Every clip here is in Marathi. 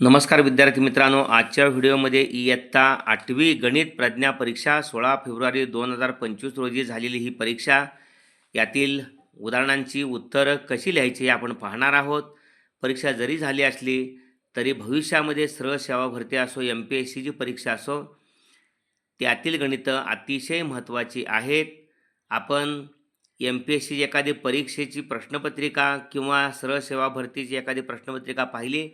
नमस्कार विद्यार्थी मित्रांनो आजच्या व्हिडिओमध्ये इयत्ता आठवी गणित प्रज्ञा परीक्षा सोळा फेब्रुवारी दोन हजार पंचवीस रोजी झालेली ही परीक्षा. यातील उदाहरणांची उत्तरं कशी लिहायची हे आपण पाहणार आहोत. परीक्षा जरी झाली असली तरी भविष्यामध्ये सरळ सेवा भरती असो एम पी एस सीची परीक्षा असो त्यातील गणितं अतिशय महत्त्वाची आहेत. आपण एम पी एस सीची एखादी परीक्षेची प्रश्नपत्रिका किंवा सरळ सेवा भरतीची एखादी प्रश्नपत्रिका पाहिली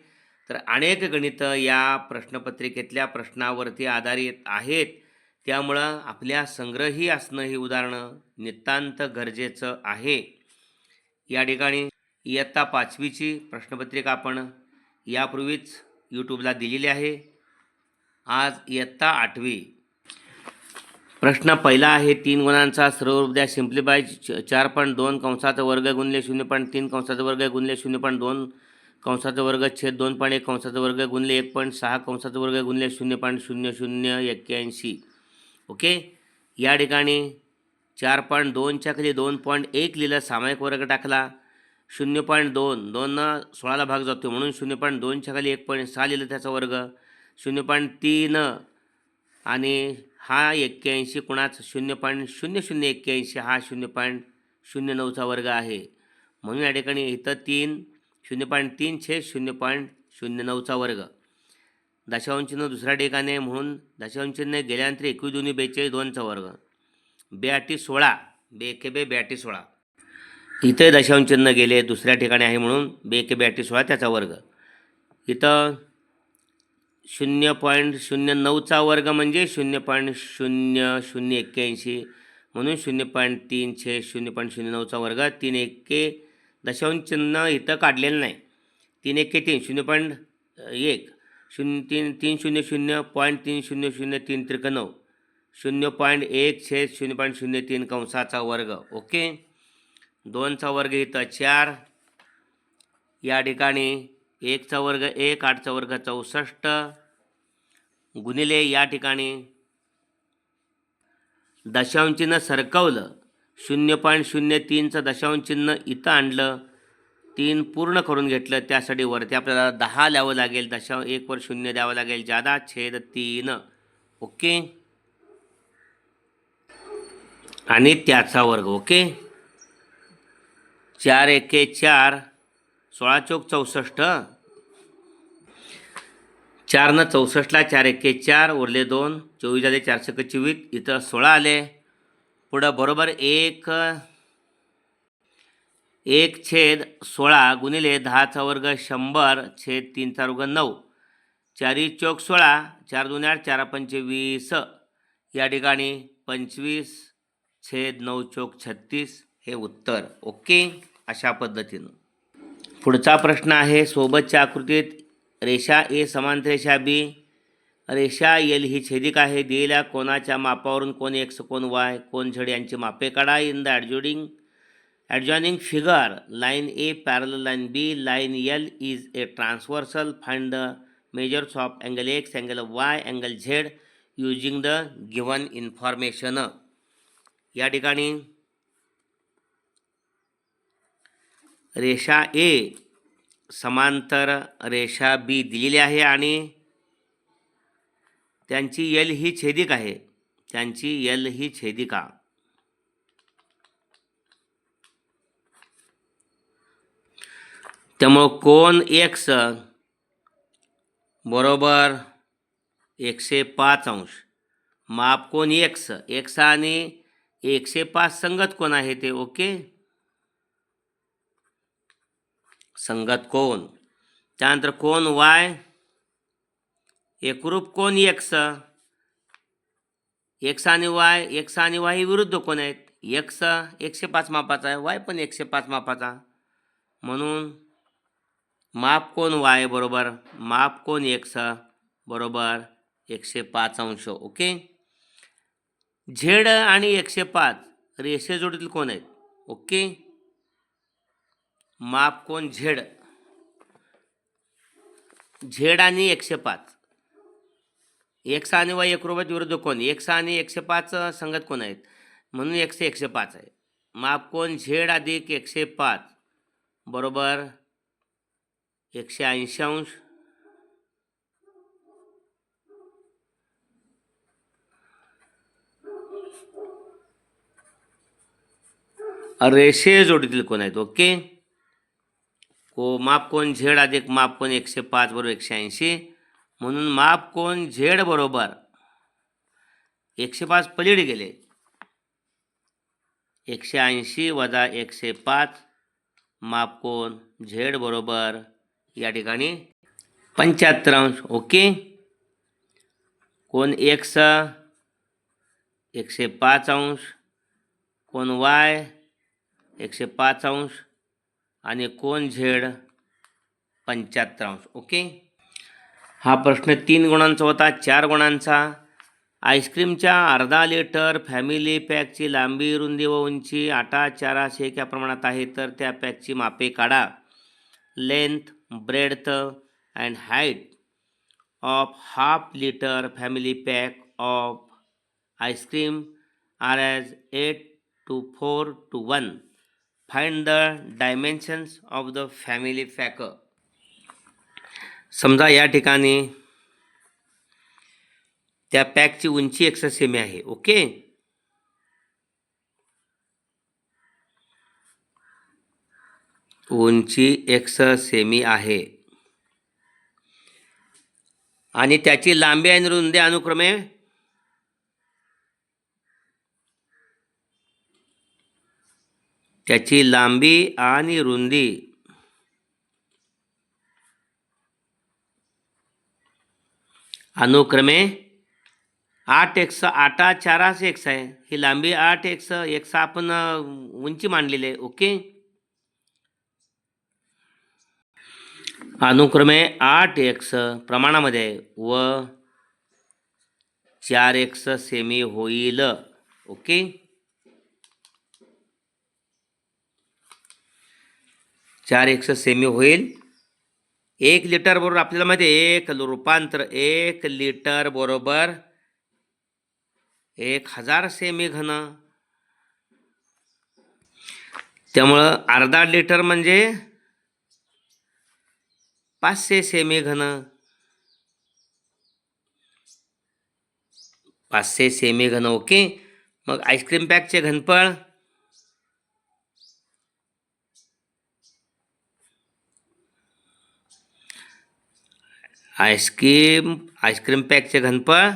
तर अनेक गणितं या प्रश्नपत्रिकेतल्या प्रश्नावरती आधारित आहेत. त्यामुळं आपल्या संग्रही असणं ही उदाहरणं नितांत गरजेचं आहे. या ठिकाणी इयत्ता पाचवीची प्रश्नपत्रिका आपण यापूर्वीच यूट्यूबला दिलेली आहे. आज इयत्ता आठवी. प्रश्न पहिला आहे तीन गुणांचा सर्व द्या सिम्प्लिफाय चार पॉईंट दोन कंसाचा वर्ग गुणले शून्य पॉईंट तीन कंसाचा वर्ग गुणले शून्य पॉईंट दोन कंसाचा वर्ग छेद दोन पॉईंट एक कंसाचा वर्ग गुणले एक पॉईंट सहा कंसाचा वर्ग गुणले शून्य पॉईंट शून्य शून्य एक्क्याऐंशी. ओके? या ठिकाणी चार पॉईंट दोनच्या खाली दोन पॉईंट एक लिहिला सामायिक वर्ग टाकला. शून्य पॉईंट दोन दोननं सोळाला भाग जातो म्हणून शून्य पॉईंट दोनच्या खाली एक पॉईंट सहा लिहिलं त्याचा वर्ग. शून्य पॉईंट तीन आणि हा एक्क्याऐंशी कुणाच? शून्य पॉईंट शून्य शून्य एक्क्याऐंशी हा शून्य पॉईंट शून्य नऊचा वर्ग आहे. म्हणून या ठिकाणी इथं तीन शून्य पॉईंट तीन छे शून्य पॉईंट शून्य नऊचा वर्ग. दशांशनं दुसऱ्या ठिकाणी म्हणून दशांशनं गेल्यानंतर एकवीस दोन्ही बेचाळीस दोनचा वर्ग. बेआटी सोळा बे एके बे ब्याटी सोळा. इथे दशांशनं गेले दुसऱ्या ठिकाणी आहे म्हणून बेके ब्याटी सोळा त्याचा वर्ग. इथं शून्य पॉईंट शून्य नऊचा वर्ग म्हणजे शून्य पॉईंट शून्य शून्य एक्क्याऐंशी म्हणून शून्य पॉईंट तीन छे शून्य पॉईंट शून्य नऊचा वर्ग तीन एक्के दशांश चिन्ह इथं काढलेलं नाही. तीन एक तीन शून्य पॉईंट एक. शून्य तीन तीन शून्य शून्य पॉईंट तीन शून्य शून्य तीन त्रिक नऊ. शून्य पॉईंट एक छेद शून्य पॉईंट शून्य तीन कंसाचा वर्ग. ओके? दोनचा वर्ग इथं चार. या ठिकाणी एकचा वर्ग एक आठचा वर्ग चौसष्ट. गुणिले या ठिकाणी दशांशीनं सरकवलं. शून्य पॉईंट शून्य तीनचं दशांशचिन्ह इथं आणलं. तीन पूर्ण करून घेतलं त्यासाठी वरती. आपल्याला दहा द्यावं लागेल. दशा एकवर शून्य द्यावं लागेल. जादा छेद तीन. ओके? आणि त्याचा वर्ग ओके? चार एके चार. सोळा चौक चौसष्ट. चारनं चौसष्टला चार एके चार. उरले दोन. चोवीस झाले चारशे एक चोवीस इथं सोळा आले. पुढं बरोबर एक एक छेद सोळा गुणिले दहाचा वर्ग शंभर छेद तीनचा वर्ग नऊ. चारी चौक सोळा चार दोन आठ चार पंचवीस या ठिकाणी पंचवीस छेद नऊ चौक छत्तीस हे उत्तर. ओके? अशा पद्धतीनं. पुढचा प्रश्न आहे सोबतच्या आकृतीत रेषा ए समांतर रेषा बी. रेषा येल ही छेदिक आहे. दिलेल्या कोणाच्या मापावरून कोण एक्स कोण वाय कोण झेड यांची मापे काढा in the adjoining adjoining figure line A parallel line B line L is a transversal find the measures of angle X angle Y angle Z using the given information. या ठिकाणी रेषा ए समांतर रेषा बी दिलेली आहे आणि त्यांची यल ही छेदिक आहे. त्यांची यल ही छेदिका. त्यामुळं कोण एक्स बरोबर एकशे पाच अंश? माप कोण एक्स? एक्स आणि एकशे पाच संगत कोण आहे ते ओके? संगत कोण? त्यानंतर कोण वाय? एकरूप कोण एक्स एक्स आणि वाय एक्स आणि वाय हे विरुद्ध कोण आहेत? एक्स एकशे पाच मापाचा आहे. वाय पण एकशे पाच मापाचा. म्हणून माप कोण वाय बरोबर? माप कोण एक्स बरोबर. एकशे पाच अंश. ओके? झेड आणि एकशे पाच रेषे जोडीतील कोण आहेत? ओके? माप कोण? झेड. झेड आणि एकशे पाच. एकसा आणि वाय एकरोबत विरुद्ध कोण? एकसा आणि एकशे पाच संगत कोण आहेत? म्हणून एकशे एकशे पाच आहे. माप कोण? झेड अधिक एकशे पाच. बरोबर? एकशे ऐंशी. अंश रेषे जोडीतील कोण आहेत? ओके. को माप कोण? झेड अधिक माप कोण? एकशे पाच बरोबर एकशे ऐंशी. म्हणून माप कोण झेड बरोबर. एकशे पाच पलीड गेले. एकशे ऐंशी वजा एकशे पाच. माप कोण झेड बरोबर. या ठिकाणी पंच्याहत्तर अंश. ओके? कोण एक्स? एकशे पाच अंश. कोण वाय? एकशे पाच अंश. आणि कोण झेड? पंच्याहत्तर अंश. ओके? हा प्रश्न तीन गुणांचा होता चार गुणांचा. आईस्क्रीमच्या अर्धा लिटर फॅमिली पॅकची लांबी रुंदी व उंची आटा चाराशे एक प्रमाणात आहे तर त्या पॅकची मापे काढा. Length breadth and height of half litre family pack of ice cream are as eight to four to one. Find the dimensions of the family pack. समजा या ठिकाणी त्या पॅकची उंची एकशे सेमी आहे ओके? उंची एकस सेमी आहे. आणि त्याची लांबी आणि रुंदी अनुक्रमे त्याची लांबी आणि रुंदी अनुक्रमे आठ एक्स आठा चारास एक्स आहे. ही लांबी आठ एक्स एक्स आपण उंची मांडलेली आहे. ओके? अनुक्रमे आठ एक्स प्रमाणामध्ये आहे. व चार एक्स सेमी होईल. ओके? चार एक्स सेमी होईल. एक लिटर बरोबर आपल्याला माहिती आहे एक रूपांतर एक लिटर बरोबर एक हजार सेमी घन. त्यामुळं अर्धा लिटर म्हणजे पाचशे सेमी घन. पाचशे सेमी घन ओके मग आईस्क्रीम पॅकचे घनफळ. आईस्क्रीम आईस्क्रीम पॅकचे घनफळ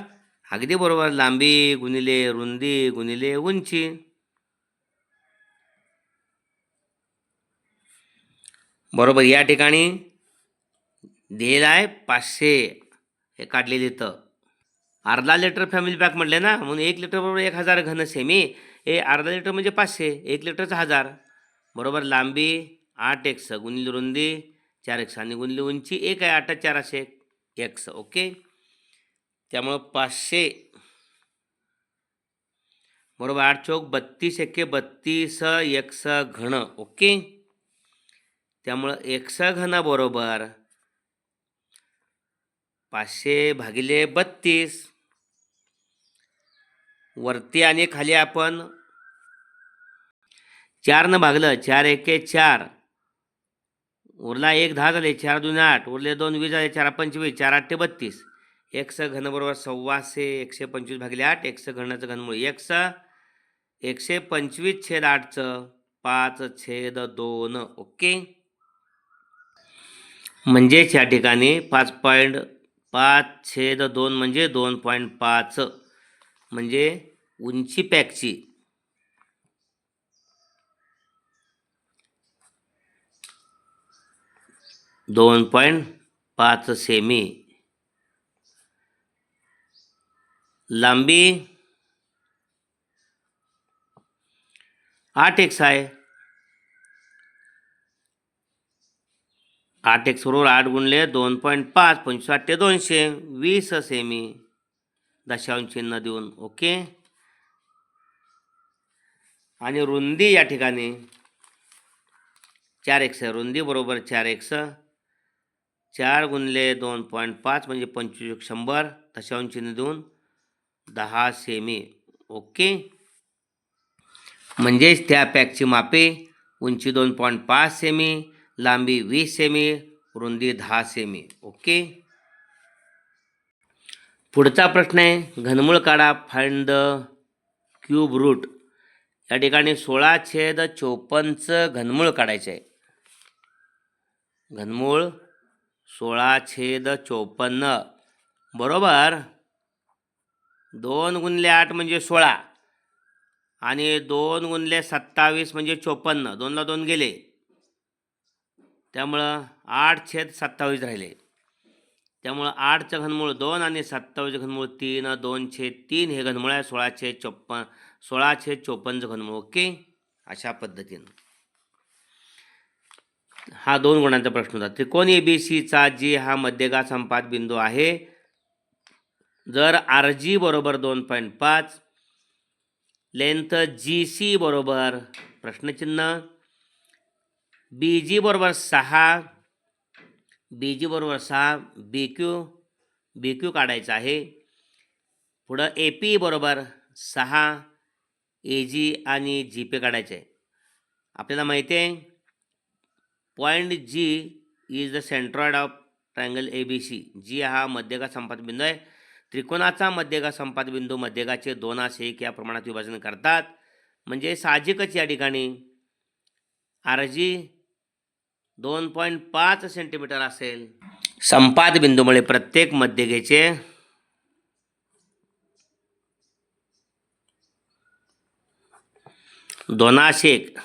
अगदी बरोबर लांबी गुणिले रुंदी गुणिले उंची. बरोबर या ठिकाणी दिलेला आहे पाचशे हे काढलेले तर अर्धा लिटर फॅमिली पॅक म्हटले ना म्हणून एक लिटर बरोबर एक हजार घन सेमी हे अर्धा लिटर म्हणजे पाचशे एक लिटरचा हजार. बरोबर लांबी आठ एक्स गुणिले रुंदी चार एक्स आणि गुणिले उंची एक आहे आठ चार एकशे एक. एक्स ओके त्यामुळं पाचशे. बरोबर आठ चौक बत्तीस एके बत्तीस एक्स घन ओके त्यामुळं एक्स घन बरोबर. पाचशे भागिले बत्तीस. वरती आणि खाली आपण चारनं भागलं चार एके चार. उरला एक दहा झाले चार दोन आठ. उरले दोन वीस झाले चार पंचवीस चार आठ ते बत्तीस. एक्स घन बरोबर सव्वाशे एकशे पंचवीस भागिले आठ. एक्स घनाचं घनमुळे स एकशे पंचवीस छेद आठचं पाच छेद दोन. ओके? म्हणजेच या ठिकाणी पाच पॉईंट पाच छेद दोन म्हणजे दोन पॉईंट पाच. म्हणजे उंची पॅकची. दोन पॉईंट पाच सेमी. लांबी आठ एक्स आहे. आठ एक्स बरोबर आठ गुणले दोन पॉईंट पाच पंचवीस ते दोनशे वीस सेमी. दशांश चिन्ह देऊन ओके. आणि रुंदी या ठिकाणी चार एक्स आहे. रुंदी बरोबर चार एक्स. चार गुणले दोन पॉईंट पाच म्हणजे पंचवीस शंभर. दशांशीने चिन्ह देऊन दहा सेमी. ओके? म्हणजेच त्या पॅकची मापे उंची दोन पॉईंट पाच सेमी लांबी वीस सेमी रुंदी दहा सेमी. ओके? पुढचा प्रश्न आहे घनमूळ काढा फाइंड द क्यूब रूट. या ठिकाणी सोळा छेद चोपन्नचं घनमूळ काढायचं आहे. घनमूळ सोळा छेद चोपन्न. बरोबर? दोन गुणले आठ म्हणजे सोळा. आणि दोन गुणले सत्तावीस म्हणजे चोपन्न. दोनला दोन गेले. त्यामुळं आठ छेद सत्तावीस राहिले. त्यामुळं आठचं घनमूळ दोन आणि सत्तावीस घनमूळ तीन. दोन छेद तीन हे घनमूळ आहे. सोळा छेद चोप्पन सोळा छेद चोपन्नचं घनमूळ. ओके? अशा पद्धतीनं. हा दोन गुणांचा प्रश्न होता. त्रिकोण ए बी सीचा जी हा मध्यगा संपात बिंदू आहे जर आर जी बरोबर दोन पॉईंट पाच लेंथ जी सी बरोबर प्रश्नचिन्ह बी जी बरोबर सहा बी जी बरोबर सहा बी क्यू बी क्यू काढायचा आहे. पुढं ए पी बरोबर सहा ए जी आणि जी पे काढायचे. आहे आपल्याला माहिती आहे point G is the centroid of triangle A B C. G हा मध्यगा संपात बिंदू आहे. त्रिकोणाचा मध्यगा संपात बिंदू मध्यगाचे असे एक या प्रमाणात विभाजन करतात. म्हणजे साहजिकच या ठिकाणी आर जी दोन पॉईंट पाच सेंटीमीटर असेल. संपात बिंदूमुळे प्रत्येक मध्यगेचे दोनाशेक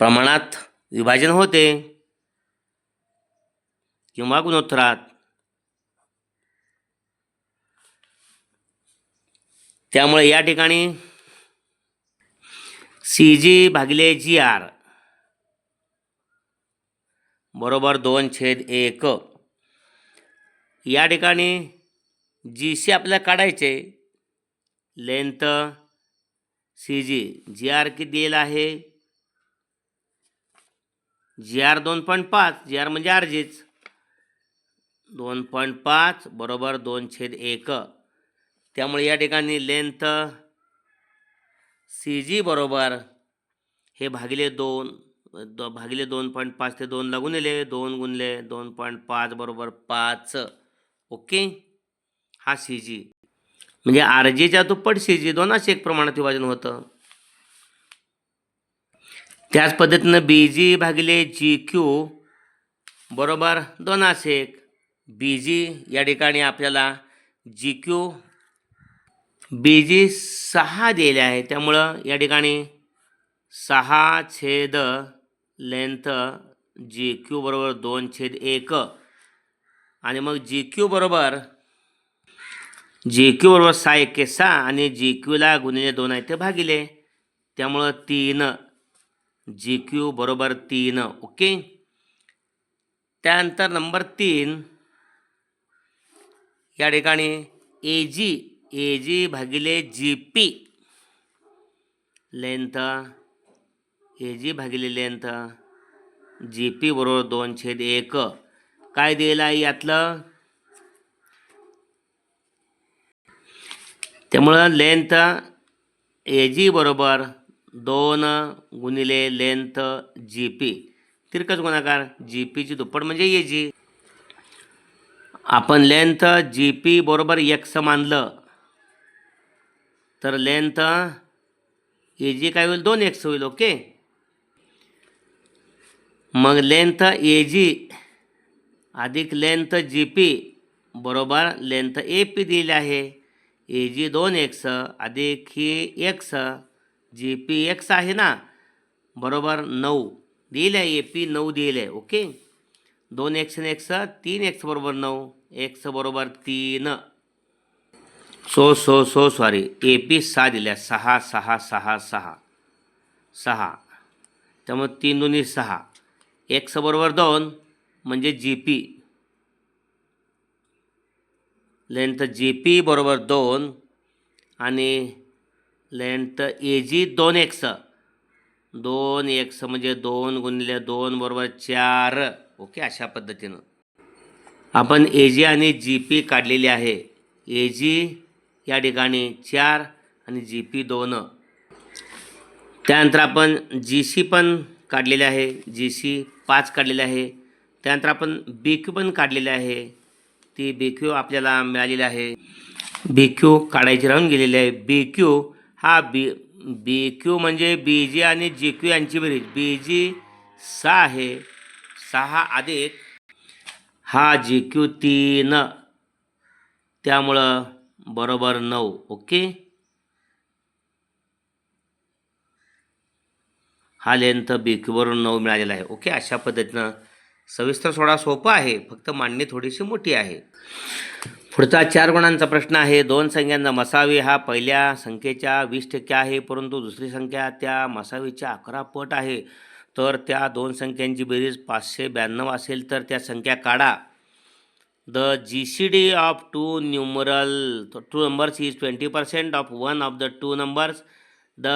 प्रमाणात विभाजन होते. किंवा गुणोत्तरात. त्यामुळे या ठिकाणी सी जी भागिले जी आर बरोबर दोन छेद एक. या ठिकाणी जी सी आपल्याला काढायचे. Length C G G R किती दिलेला आहे? जी आर दोन पॉईंट पाच जी आर म्हणजे आर जीच दोन पॉईंट पाच बरोबर दोन छेद एक. त्यामुळे या ठिकाणी लेंथ सी जी बरोबर हे भागिले दोन दो भागिले दोन पॉईंट पाच ते दोन लागून दिले दोन गुणले दोन पॉईंट पाच बरोबर पाच. ओके? हा सी जी. म्हणजे आर जीच्या दुप्पट सी जी दोनाच एक प्रमाणात विभाजन होतं. त्याच पद्धतीनं बी जी भागिले जी क्यू बरोबर दोन एक. बी जी या ठिकाणी आपल्याला जी क्यू बी जी सहा दिले आहे. त्यामुळं या ठिकाणी सहा छेद लेंथ जी क्यू बरोबर दोन छेद एक. आणि मग जी क्यू बरोबर जी क्यू बरोबर सहा एके सहा आणि जी क्यूला गुणिले दोन आहे ते भागिले. त्यामुळं तीन जी क्यू बरोबर तीन ओके? त्यानंतर नंबर तीन या ठिकाणी ए जी ए जी भागिले जी पी लेंथ ए जी भागिले लेंथ जी पी बरोबर दोन छेद एक. काय दिलेलं आहे यातलं? त्यामुळं लेंथ ए जी बरोबर दोन गुणिले लेंथ जी पी तिरकस गुणाकार जी पीची दुप्पट म्हणजे ए जी. आपण लेंथ जी पी बरोबर एक्स मानलं तर लेंथ ए जी काय होईल? दोन एक्स होईल ओके? मग लेंथ ए जी अधिक लेंथ जी पी बरोबर लेंथ ए पी दिली आहे. ए जी दोन एक्स अधिक ही एक्स जी पी एक्स आहे ना बरोबर नऊ. दिलं आहे ए पी नऊ दिले आहे ओके दोन एक्स आणि एक्स तीन एक्स बरोबर नऊ. एक्स बरोबर तीन. So so so sorry A P सहा दिल्या. सहा सहा सहा सहा. सहा. त्यामुळे तीन दोन्ही सहा. एक्स बरोबर दोन म्हणजे G P length G P बरोबर दोन आणि लेंथ ए जी दोन एक्स दोन एक्स म्हणजे दोन गुणिले दोन बरोबर चार. ओके अशा पद्धतीनं. आपण ए जी आणि जी पी काढलेली आहे. ए जी या ठिकाणी चार आणि जी पी दोन. त्यानंतर आपण जी सी पण काढलेले आहे. जी सी पाच काढलेले आहे. त्यानंतर आपण बी क्यू पण काढलेले आहे. ती बी क्यू आपल्याला मिळालेली आहे. बी क्यू काढायची राहून गेलेली आहे. बी क्यू हा बी बी क्यू म्हणजे बी जी आणि जी क्यू यांची बेरीज. बी जी सहा आहे. सहा अधिक हा जी क्यू तीन. त्यामुळं बरोबर नऊ. ओके? हा लेंथ बी क्यूवरून नऊ मिळालेला आहे. ओके? अशा पद्धतीनं सविस्तर सोडा सोपा आहे. फक्त मांडणी थोडीशी मोठी आहे. पुढचा चार गुणांचा प्रश्न आहे. दोन संख्यांचा मसावी हा पहिल्या संख्येच्या वीस टक्के आहे परंतु दुसरी संख्या त्या मसावीच्या अकरा पट आहे. तर त्या दोन संख्यांची बेरीज पाचशे ब्याण्णव असेल तर त्या संख्या काढा. The G C D of two numeral two numbers is twenty percent of one of the two numbers the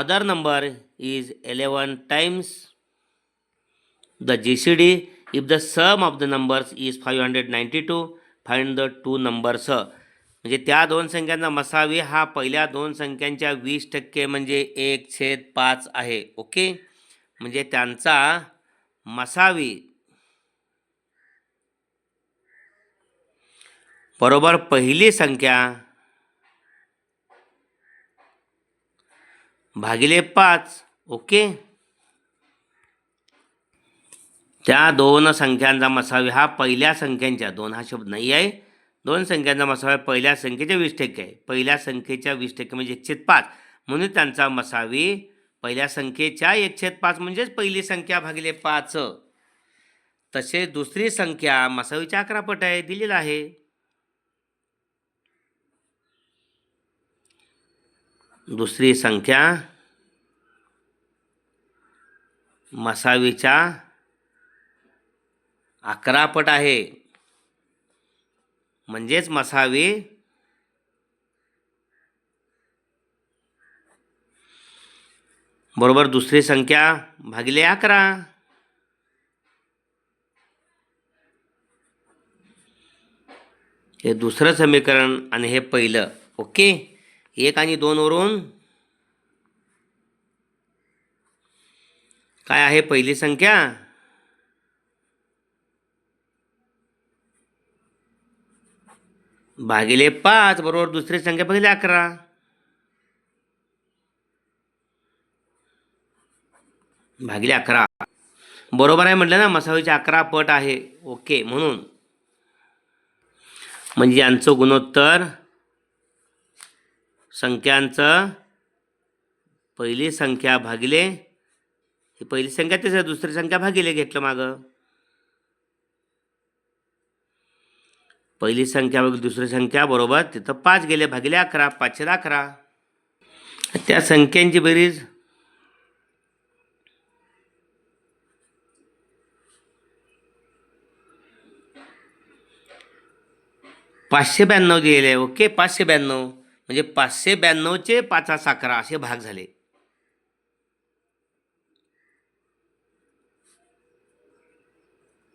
other number is 11 times. The GCD if the sum of the numbers is 592 find the two numbers म्हणजे त्या दोन संख्यांचा मसावी हा पहिल्या दोन संख्यांच्या वीस टक्के म्हणजे एक छेद पाच आहे. ओके? म्हणजे त्यांचा मसावी. बरोबर पहिली संख्या भागिले पाच. ओके? त्या दोन संख्यांचा मसावी हा पहिल्या संख्यांच्या दोन हा शब्द नाही आहे. दोन संख्यांचा मसावी पहिल्या संख्येच्या वीस टक्के आहे. पहिल्या संख्येच्या वीस टक्के म्हणजे एकशे पाच. म्हणून त्यांचा मसावी पहिल्या संख्येच्या एकशे पाच म्हणजेच पहिली संख्या भागिले पाच. तसे दुसरी संख्या मसावीच्या अकरा पट आहे दिलेला आहे. दुसरी संख्या मसावीच्या अकरा पट आहे. म्हणजेच मसावी बरोबर दुसरी संख्या भागिले अकरा. हे दुसरं समीकरण आणि हे पहिलं. ओके? एक आणि दोनवरून काय आहे पहिली संख्या? भागिले पाच बरोबर दुसरी संख्या भागिले अकरा. भागिले अकरा. बरोबर आहे म्हटलं ना मसावीचे अकरा पट आहे. ओके म्हणून. म्हणजे यांचं गुणोत्तर संख्यांचं पहिली संख्या भागिले ही पहिली संख्या तेच आहे दुसरी संख्या भागिले घेतलं मागं. पहिली संख्या बघ दुसरी संख्या बरोबर? तिथं पाच गेले भागिले अकरा पाचशे अकरा. त्या संख्यांची बेरीज. पाचशे ब्याण्णव गेले ओके पाचशे ब्याण्णव. म्हणजे पाचशे ब्याण्णवचे पाचास अकरा असे भाग झाले.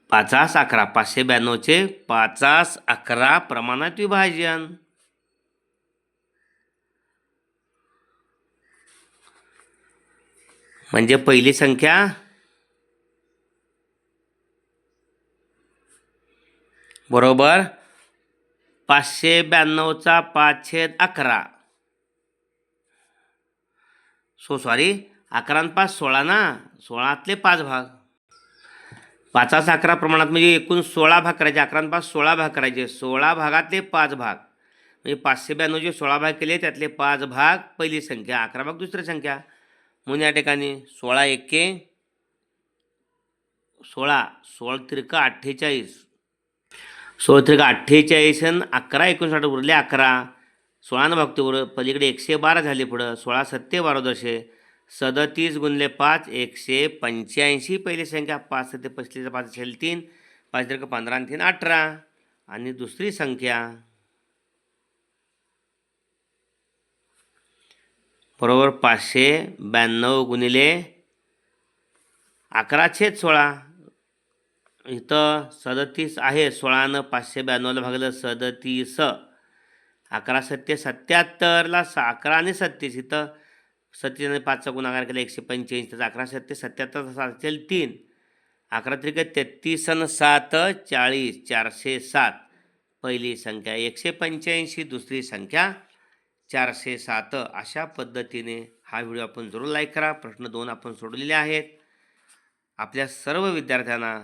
पाचास अकरा पाचशे ब्याण्णवचे पाचास अकरा प्रमाणात विभाजन. म्हणजे पहिली संख्या बरोबर पाचशे ब्याण्णवचा पाचशे अकरा. सो सॉरी अकरा पाच सोळा ना? सोळातले पाच भाग. पाचास अकरा प्रमाणात म्हणजे एकूण सोळा भाग करायचे. अकरांपास पाच सोळा भाग करायचे. सोळा भागातले पाच भाग. म्हणजे पाचशे ब्याण्णव जे सोळा भाग केले त्यातले पाच भाग पहिली संख्या. अकरा भाग दुसरी संख्या. म्हणून या ठिकाणी सोळा एके सोळा सोळा त्रिक अठ्ठेचाळीस. सोळा त्रिका अठ्ठेचाळीस आणि अकरा एकोणसाठ उरले अकरा. सोळानं भागते उर पलीकडे एकशे बारा झाले पुढं. सोळा सत्ते बारा दशे. सदतीस गुणले पाच एकशे पंच्याऐंशी. पहिली संख्या पाच सत्ते पस्तीस पाच असेल तीन. पाच त्रिक पंधरा आणि तीन अठरा. आणि दुसरी संख्या बरोबर पाचशे ब्याण्णव गुणिले अकरा छेद सोळा. इथं सदतीस आहे सोळानं पाचशे ब्याण्णवला भागलं सदतीस. अकरा सत्ते सत्याहत्तरला स अकरा आणि सत्तीस. इथं सत्तेचाळीस पाचचा गुणाकार केला एकशे पंच्याऐंशी त्याचा अकरा सत्ते सत्याहत्तर सात असेल तीन. अकरा त्रिक तेहतीस आणि सात चाळीस चारशे सात. पहिली संख्या एकशे पंच्याऐंशी दुसरी संख्या चारशे सात. अशा पद्धतीने हा व्हिडिओ आपण जरूर लाईक करा. प्रश्न दोन आपण सोडलेले आहेत. आपल्या सर्व विद्यार्थ्यांना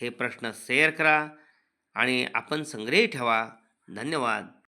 हे प्रश्न शेअर करा आणि आपण संग्रही ठेवा. धन्यवाद.